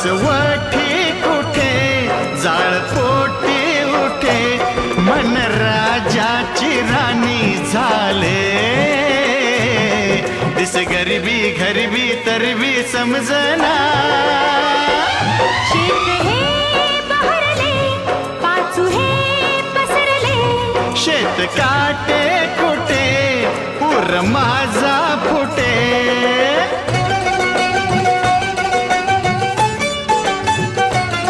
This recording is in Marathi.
हसवठी कुठे? जाळपोटी उठे. मन राजाची राणी झाले. दिस गरिबी गरिबी तरबी समजना. शेत काटे कुठे? उर माझा फुटे.